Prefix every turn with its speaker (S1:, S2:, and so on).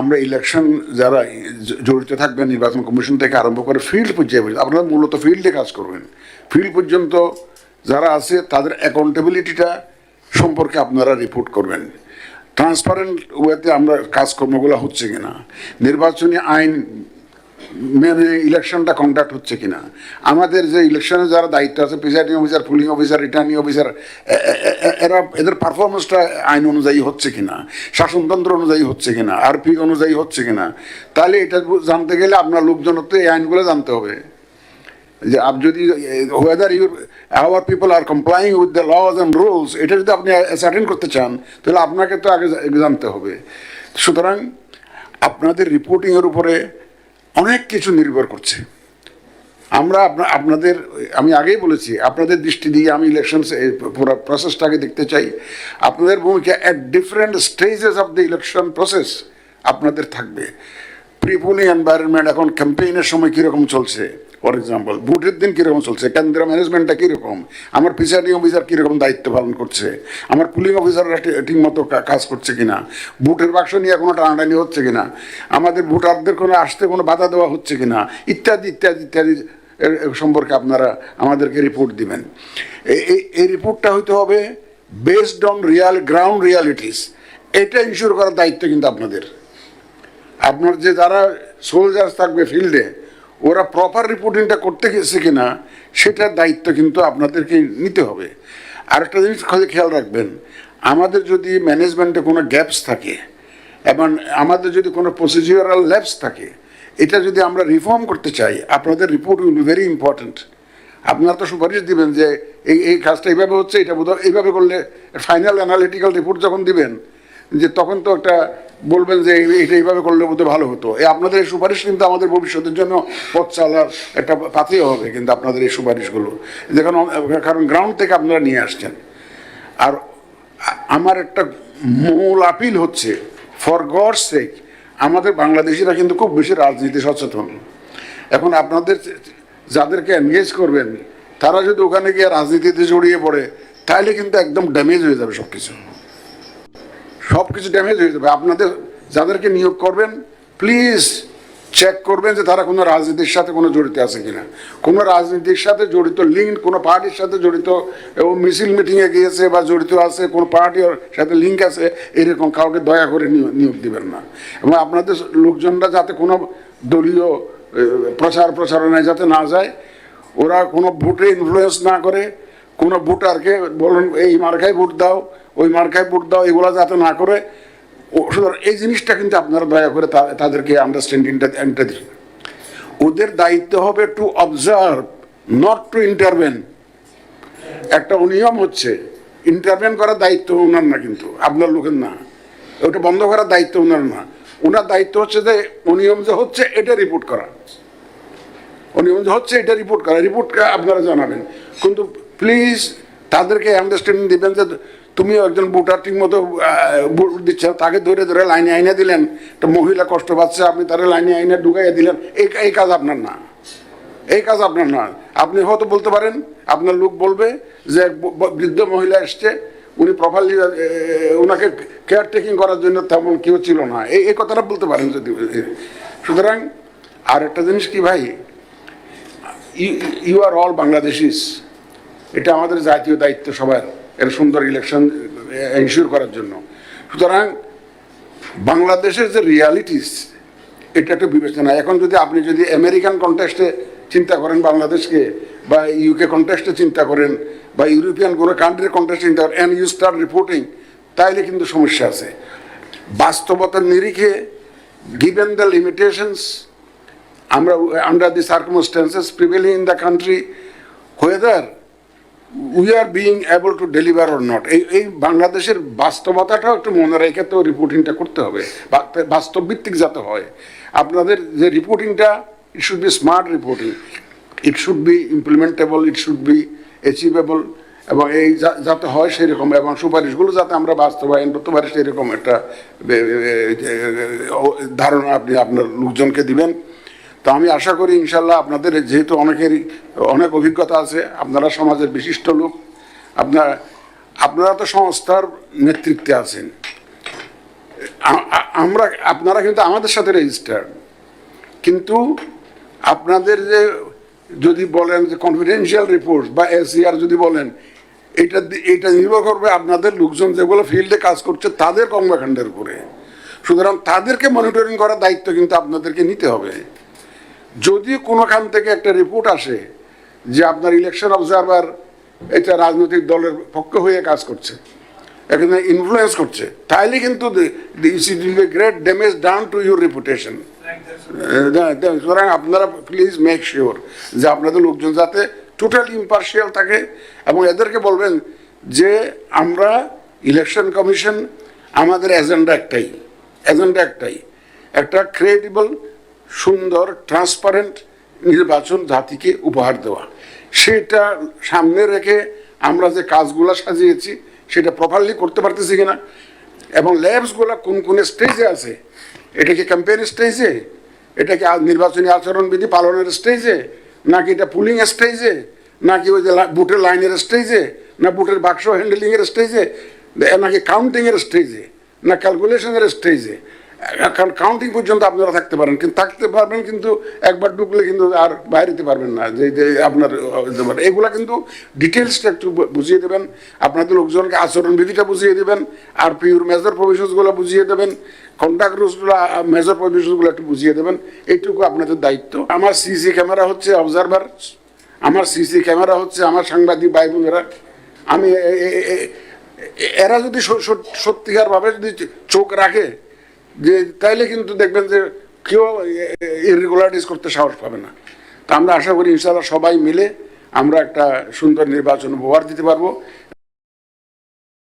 S1: আমরা ইলেকশন যারা জড়িত থাকবেন নির্বাচন কমিশন থেকে আরম্ভ করে ফিল্ড পর্যায়ে আপনারা মূলত ফিল্ডে কাজ করবেন। ফিল্ড পর্যন্ত যারা আছে, তাদের অ্যাকাউন্টেবিলিটিটা সম্পর্কে আপনারা রিপোর্ট করবেন। ট্রান্সপারেন্ট ওয়েতে আমরা কাজকর্মগুলো হচ্ছে কিনা? নির্বাচনী আইন মেনে ইলেকশনটা কন্ডাক্ট হচ্ছে কিনা? আমাদের যে ইলেকশনে যারা দায়িত্ব আছে presiding officer polling officer returning officer এরা, এদের পারফরমেন্সটা আইন অনুযায়ী হচ্ছে কিনা? শাসনতন্ত্র অনুযায়ী হচ্ছে কিনা? আরপি অনুযায়ী হচ্ছে কিনা? তাহলে এটা জানতে গেলে আপনার লোকজনের তো এই আইনগুলো জানতে হবে। যে আপ যদি whether your our people are complying with the laws and rules এটা যদি আপনি অ্যাসার্টেন করতে চান, তাহলে আপনাকে তো আগে জানতে হবে। সুতরাং আপনাদের রিপোর্টিংয়ের উপরে অনেক কিছু নির্ভর করছে। আমরা আপনাদের, আমি আগেই বলেছি, আপনাদের দৃষ্টি দিয়ে আমি ইলেকশন পুরো প্রসেসটাকে দেখতে চাই। আপনাদের ভূমিকা at different stages of the election process আপনাদের থাকবে। প্রিপোলিং এনভায়রনমেন্ট এখন ক্যাম্পেইনের সময় কীরকম চলছে? ফর এক্সাম্পল ভোটের দিন কীরকম চলছে? কেন্দ্র ম্যানেজমেন্টটা কীরকম? আমার প্রিসাইডিং অফিসার কীরকম দায়িত্ব পালন করছে? আমার পুলিং অফিসাররা ঠিক- ঠিক মতো কাজ করছে কিনা? ভোটের বাক্স নিয়ে কোনো টানাটানি হচ্ছে কিনা? আমাদের ভোটারদের কোনো আসতে কোনো বাধা দেওয়া হচ্ছে কিনা? ইত্যাদি ইত্যাদি ইত্যাদি সম্পর্কে আপনারা আমাদেরকে রিপোর্ট দিবেন। এই রিপোর্টটা হইতে হবে based on real ground realities এটা ইনশিওর করার দায়িত্ব কিন্তু আপনাদের। আপনার যে যারা সোলজার্স থাকবে ফিল্ডে ওরা প্রপার রিপোর্টিংটা করতে গেছে কিনা, সেটার দায়িত্ব কিন্তু আপনাদেরকে নিতে হবে। আরেকটা জিনিস খেয়াল রাখবেন, আমাদের যদি ম্যানেজমেন্টে কোনো গ্যাপস থাকে, এবং আমাদের যদি কোনো প্রসিজিওরাল ল্যাপস থাকে, এটা যদি আমরা রিফর্ম করতে চাই, আপনাদের report will be very important আপনারা তো সুপারিশ দিবেন যে, এই এই কাজটা এইভাবে হচ্ছে, এটা বোধহয় এইভাবে করলে ফাইনাল অ্যানালিটিক্যাল রিপোর্ট যখন দিবেন যে তখন তো একটা বলবেন যে এটা এইভাবে করলে বোধহয় ভালো হতো। এই আপনাদের এই সুপারিশ কিন্তু আমাদের ভবিষ্যতের জন্য পথ চালার একটা পাথেয় হবে কিন্তু আপনাদের এই সুপারিশগুলো। যেখানে কারণ গ্রাউন্ড থেকে আপনারা নিয়ে আসছেন। আর আমার একটা মূল আপিল হচ্ছে ফর গড সেক আমাদের বাংলাদেশিরা কিন্তু খুব বেশি রাজনীতি সচেতন। এখন আপনাদের যাদেরকে এনগেজ করবেন, তারা যদি ওখানে গিয়ে রাজনীতিতে জড়িয়ে পড়ে, তাহলে কিন্তু একদম ড্যামেজ হয়ে যাবে সব কিছু সব কিছু ড্যামেজ হয়ে যাবে। আপনাদের যাদেরকে নিয়োগ করবেন প্লিজ চেক করবেন যে তারা কোনো রাজনীতির সাথে কোনো জড়িত আছে কিনা। কোনো রাজনীতির সাথে জড়িত লিঙ্ক কোনো পার্টির সাথে জড়িত, এবং মিছিল মিটিংয়ে গিয়েছে বা জড়িত আছে, কোনো পার্টির সাথে লিঙ্ক আছে, এরকম কাউকে দয়া করে নিয়োগ দিবেন না। এবং আপনাদের লোকজনরা যাতে কোনো দলীয় প্রচার প্রচারণায় যাতে না যায়, ওরা কোনো ভোটে ইনফ্লুয়েন্স না করে, কোনো ভোটারকে বলুন, এই মার্কায় ভোট দাও ওই মার্কায় ভোট দাও, এগুলো যাতে না করে এই জিনিসটা কিন্তু আপনারা দয়া করে তাদেরকে আন্ডারস্ট্যান্ডিংটা এনটা দিন ওদের দায়িত্ব হবে to observe not to intervene একটা অনিয়ম হচ্ছে ইন্টারভেন করার দায়িত্ব ওনার না কিন্তু, আপনার লোকের না। ওটা বন্ধ করার দায়িত্ব ওনার না। ওনার দায়িত্ব হচ্ছে যে, অনিয়ম যে হচ্ছে, এটা রিপোর্ট করা। অনিয়ম যে হচ্ছে, এটা রিপোর্ট করা। রিপোর্ট আপনারা জানাবেন। কিন্তু প্লিজ তাদেরকে আন্ডারস্ট্যান্ডিং দিবেন যে তুমি একজন ভোটার ঠিক মতো ভোট দিচ্ছে, তাকে ধরে ধরে লাইনে আইনে দিলেন। একটা মহিলা কষ্ট পাচ্ছে, আপনি তারা লাইনে আইনে ঢুকাইয়া দিলেন। এই এই কাজ আপনার না। এই কাজ আপনার না। আপনি হয়তো বলতে পারেন, আপনার লোক বলবে যে বৃদ্ধ মহিলা এসছে, উনি প্রপারলি ওনাকে কেয়ার টেকিং করার জন্য তেমন কেউ ছিল না। এই এই কথাটা বলতে পারেন যদি সুতরাং আর একটা জিনিস কি ভাই? You are all Bangladeshis. এটা আমাদের জাতীয় দায়িত্ব সবার। এর সুন্দর ইলেকশন এনশিওর করার জন্য। সুতরাং বাংলাদেশের যে রিয়ালিটিস এটা একটু বিবেচনা। এখন যদি আপনি যদি আমেরিকান কন্টেস্টে চিন্তা করেন বাংলাদেশকে, বা ইউকে কন্টেস্টে চিন্তা করেন, বা ইউরোপিয়ান কোনো কান্ট্রির কন্টেস্টে চিন্তা করেন অ্যান্ড ইউ স্টার্ট রিপোর্টিং তাইলে কিন্তু সমস্যা আছে। বাস্তবতার নিরিখে গিভেন দ্য লিমিটেশনস আমরা under the circumstances prevailing in the country whether we are being able to deliver or not এই এই বাংলাদেশের বাস্তবতাটাও একটু মনে রেখে তো রিপোর্টিংটা করতে হবে। বাস্তব ভিত্তিক যাতে হয়। আপনাদের যে রিপোর্টিংটা it should be smart reporting it should be implementable it should be achievable এবং এই যাতে হয় সেরকম, এবং সুপারিশগুলো যাতে আমরা বাস্তবায়ন করতে পারি, সেরকম একটা ধারণা আপনি আপনার লোকজনকে দিবেন। তো আমি আশা করি ইনশাল্লাহ আপনাদের যেহেতু অনেকেরই অনেক অভিজ্ঞতা আছে, আপনারা সমাজের বিশিষ্ট লোক, আপনার, আপনারা তো সংস্থার নেতৃত্বে আছেন। আমরা, আপনারা কিন্তু আমাদের সাথে রেজিস্টার্ড কিন্তু আপনাদের যে, যদি বলেন যে কনফিডেন্সিয়াল রিপোর্ট বা এসিআর যদি বলেন, এটা এটা নির্ভর করবে আপনাদের লোকজন যেগুলো ফিল্ডে কাজ করছে, তাদের কর্মকাণ্ডের উপরে। সুতরাং তাদেরকে মনিটরিং করার দায়িত্ব কিন্তু আপনাদেরকে নিতে হবে। যদি কোনোখান থেকে একটা রিপোর্ট আসে যে আপনার ইলেকশন অবজারভার এটা রাজনৈতিক দলের পক্ষ হয়ে কাজ করছে এখানে ইনফ্লুয়েন্স করছে তাহলে কিন্তু great damage done to your reputation সুতরাং আপনারা প্লিজ মেক শিওর যে আপনাদের লোকজন যাতে টোটাল ইম্পার্শিয়াল থাকে এবং এদেরকে বলবেন যে আমরা ইলেকশন কমিশন আমাদের এজেন্ডা একটাই এজেন্ডা একটাই একটা ক্রেডিবল সুন্দর ট্রান্সপারেন্ট নির্বাচন জাতিকে উপহার দেওয়া। সেটা সামনে রেখে আমরা যে কাজগুলো সাজিয়েছি, সেটা প্রপারলি করতে পারতেছি কিনা, এবং ল্যাবসগুলো কোন কোন স্টেজে আছে, এটা কি ক্যাম্পেইন স্টেজে এটা কি নির্বাচনী আচরণবিধি পালনের স্টেজে নাকি এটা পুলিং স্টেজে নাকি ওই যে বুটের লাইনের স্টেজে না বুটের বাক্স হ্যান্ডেলিংয়ের স্টেজে নাকি কাউন্টিংয়ের স্টেজে না ক্যালকুলেশনের স্টেজে কারণ কাউন্টিং পর্যন্ত আপনারা থাকতে পারেন, কিন্তু থাকতে পারবেন কিন্তু একবার ঢুকলে কিন্তু আর বাইরে বাইরেতে পারবেন না, যে আপনার এগুলা কিন্তু ডিটেলসটা একটু বুঝিয়ে দেবেন, আপনাদের লোকজনকে আচরণবিধিটা বুঝিয়ে দেবেন, আর পিওর মেজর প্রভিশনসগুলো বুঝিয়ে দেবেন কন্ট্যাক্ট রুলসগুলো মেজর প্রভিশনসগুলো একটু বুঝিয়ে দেবেন, এইটুকু আপনাদের দায়িত্ব। আমার সিসি ক্যামেরা হচ্ছে অবজারভার আমার সিসি ক্যামেরা হচ্ছে আমার সাংবাদিক ভাই বোনেরা। আমি এরা যদি সত্যিকারভাবে যদি চোখ রাখে যে তাইলে কিন্তু দেখবেন যে কেউ ইরেগুলারিটিস করতে সাহস পাবে না। তা আমরা আশা করি ইনশাআল্লাহ সবাই মিলে আমরা একটা সুন্দর নির্বাচন উপহার দিতে পারব।